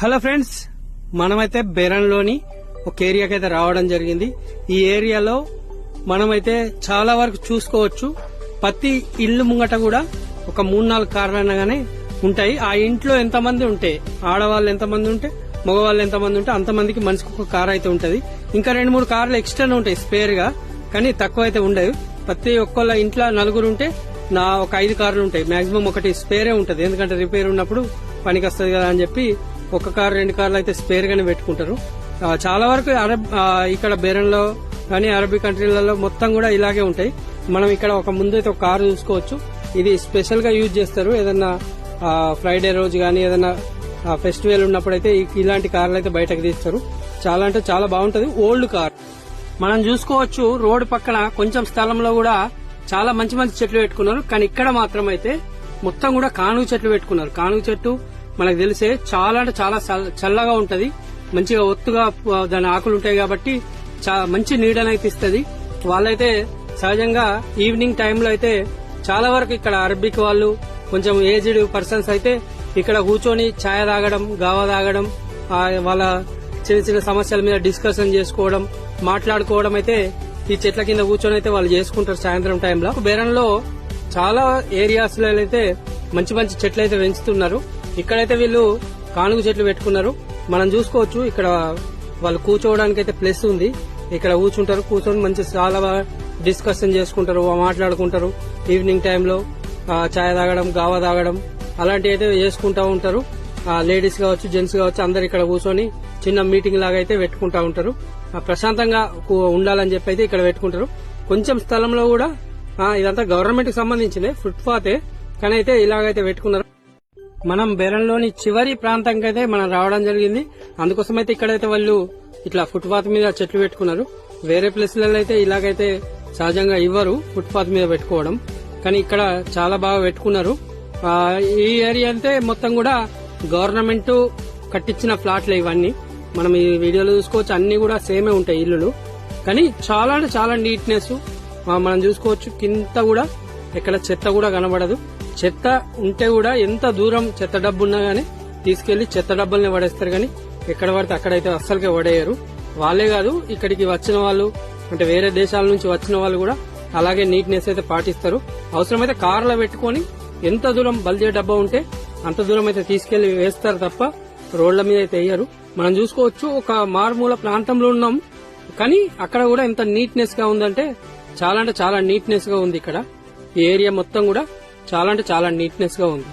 Hello friends మనమైతే బెరంలోని ఒక ఏరియాకి అయితే రావడం జరిగింది. ఈ ఏరియాలో మనమైతే చాలా వరకు చూసుకోవచ్చు. ప్రతి ఇల్లు ముంగట కూడా ఒక మూడు నాలుగు కార్లు అనగానే ఉంటాయి. ఆ ఇంట్లో ఎంతమంది ఉంటే ఆడవాళ్ళు ఎంతమంది ఉంటే మగవాళ్ళు ఎంతమంది ఉంటే అంతమందికి మనిషికి ఒక కార్ అయితే ఉంటుంది. ఇంకా రెండు మూడు కార్లు ఎక్స్టర్న్ ఉంటాయి స్పేర్గా కానీ తక్కువ అయితే ఉండవు ప్రతి ఒక్కళ్ళ ఇంట్లో నలుగురు ఉంటే నా ఒక ఐదు కార్లు ఉంటాయి. మాక్సిమం ఒకటి స్పేరే ఉంటుంది. ఎందుకంటే రిపేర్ ఉన్నప్పుడు పనికి వస్తుంది కదా అని చెప్పి ఒక కార్ రెండు కార్లు అయితే స్పేర్ గానే పెట్టుకుంటారు. చాలా వరకు అరబ్ ఇక్కడ బెరన్లో కానీ అరబీ కంట్రీలలో మొత్తం కూడా ఇలాగే ఉంటాయి. మనం ఇక్కడ ఒక ముందు అయితే ఒక కారు చూసుకోవచ్చు. ఇది స్పెషల్గా యూజ్ చేస్తారు. ఏదన్నా ఫ్రైడే రోజు కానీ ఏదన్నా ఫెస్టివల్ ఉన్నప్పుడైతే ఇలాంటి కార్లు అయితే బయటకు తీస్తారు. చాలా అంటే చాలా బాగుంటది. ఓల్డ్ కార్ మనం చూసుకోవచ్చు రోడ్డు పక్కన కొంచెం స్థలంలో కూడా చాలా మంచి మంచి చెట్లు పెట్టుకున్నారు. కానీ ఇక్కడ మాత్రం అయితే మొత్తం కూడా కానుగ చెట్లు పెట్టుకున్నారు. కానుగ చెట్టు మనకు తెలిసే చాలా అంటే చాలా చల్ల- చల్లగా ఉంటది. మంచిగా ఒత్తుగా దాని ఆకులు ఉంటాయి కాబట్టి చా- మంచి నీడనైతే ఇస్తుంది. వాళ్ళైతే సహజంగా ఈవినింగ్ టైంలో అయితే చాలా వరకు ఇక్కడ అరబిక్ వాళ్ళు కొంచెం ఏజ్డ్ పర్సన్స్ అయితే ఇక్కడ కూర్చొని ఛాయ తాగడం గావా తాగడం వాళ్ళ చిన్న చిన్న సమస్యల మీద డిస్కషన్ చేసుకోవడం మాట్లాడుకోవడం అయితే ఈ చెట్ల కింద కూర్చొని అయితే వాళ్ళు చేసుకుంటారు సాయంత్రం టైంలో. బేరంలో చాలా ఏరియాస్లో అయితే మంచి మంచి చెట్లు అయితే పెంచుతున్నారు. ఇక్కడైతే వీళ్ళు కానుగు చెట్లు పెట్టుకున్నారు. మనం చూసుకోవచ్చు ఇక్కడ వాళ్ళు కూర్చోవడానికి అయితే ప్లేస్ ఉంది. ఇక్కడ కూర్చుంటారు కూర్చొని మంచి చాలా బాగా డిస్కషన్ చేసుకుంటారు మాట్లాడుకుంటారు. ఈవినింగ్ టైంలో చాయ్ తాగడం గావా తాగడం అలాంటివి అయితే చేసుకుంటా ఉంటారు. లేడీస్ కావచ్చు జెంట్స్ కావచ్చు అందరు ఇక్కడ కూర్చొని చిన్న మీటింగ్ లాగా అయితే పెట్టుకుంటా ఉంటారు. ప్రశాంతంగా ఉండాలని చెప్పి అయితే ఇక్కడ పెట్టుకుంటారు. కొంచెం స్థలంలో కూడా ఇదంతా గవర్నమెంట్కి సంబంధించిందే ఫుట్పాతే కానీ అయితే ఇలాగైతే పెట్టుకున్నారు. మనం బెరంలోని చివరి ప్రాంతంకి అయితే మనం రావడం జరిగింది. అందుకోసం అయితే ఇక్కడైతే వాళ్ళు ఇట్లా ఫుట్పాత్ మీద చెట్లు పెట్టుకున్నారు. వేరే ప్లేస్లలో అయితే ఇలాగైతే సహజంగా ఇవ్వరు ఫుట్పాత్ మీద పెట్టుకోవడం. కానీ ఇక్కడ చాలా బాగా పెట్టుకున్నారు. ఈ ఏరియా అంతే మొత్తం కూడా గవర్నమెంట్ కట్టించిన ఫ్లాట్లు ఇవన్నీ. మనం ఈ వీడియోలో చూసుకోవచ్చు. అన్ని కూడా సేమే ఉంటాయి ఇల్లులు. కానీ చాలా అంటే చాలా నీట్నెస్ మనం చూసుకోవచ్చు. కింద కూడా ఎక్కడ చెత్త కూడా కనబడదు. చెత్త ఉంటే కూడా ఎంత దూరం చెత్త డబ్బు ఉన్నా గానీ తీసుకెళ్ళి చెత్త డబ్బుల్ని పడేస్తారు కానీ ఎక్కడ పడితే అక్కడైతే అస్సలకే పడేయరు. వాళ్ళే కాదు ఇక్కడికి వచ్చిన వాళ్ళు అంటే వేరే దేశాల నుంచి వచ్చిన వాళ్ళు కూడా అలాగే నీట్నెస్ అయితే పాటిస్తారు. అవసరమైతే కార్లో పెట్టుకొని ఎంత దూరం బల్జే డబ్బా ఉంటే అంత దూరం అయితే తీసుకెళ్ళి వేస్తారు తప్ప రోడ్ల మీద అయితే వేయరు. మనం చూసుకోవచ్చు ఒక మారుమూల ప్రాంతంలో ఉన్నాం కానీ అక్కడ కూడా ఎంత నీట్నెస్గా ఉందంటే చాలా అంటే చాలా నీట్నెస్గా ఉంది ఇక్కడ. ఈ ఏరియా మొత్తం కూడా చాలా అంటే చాలా నీట్నెస్గా ఉంది.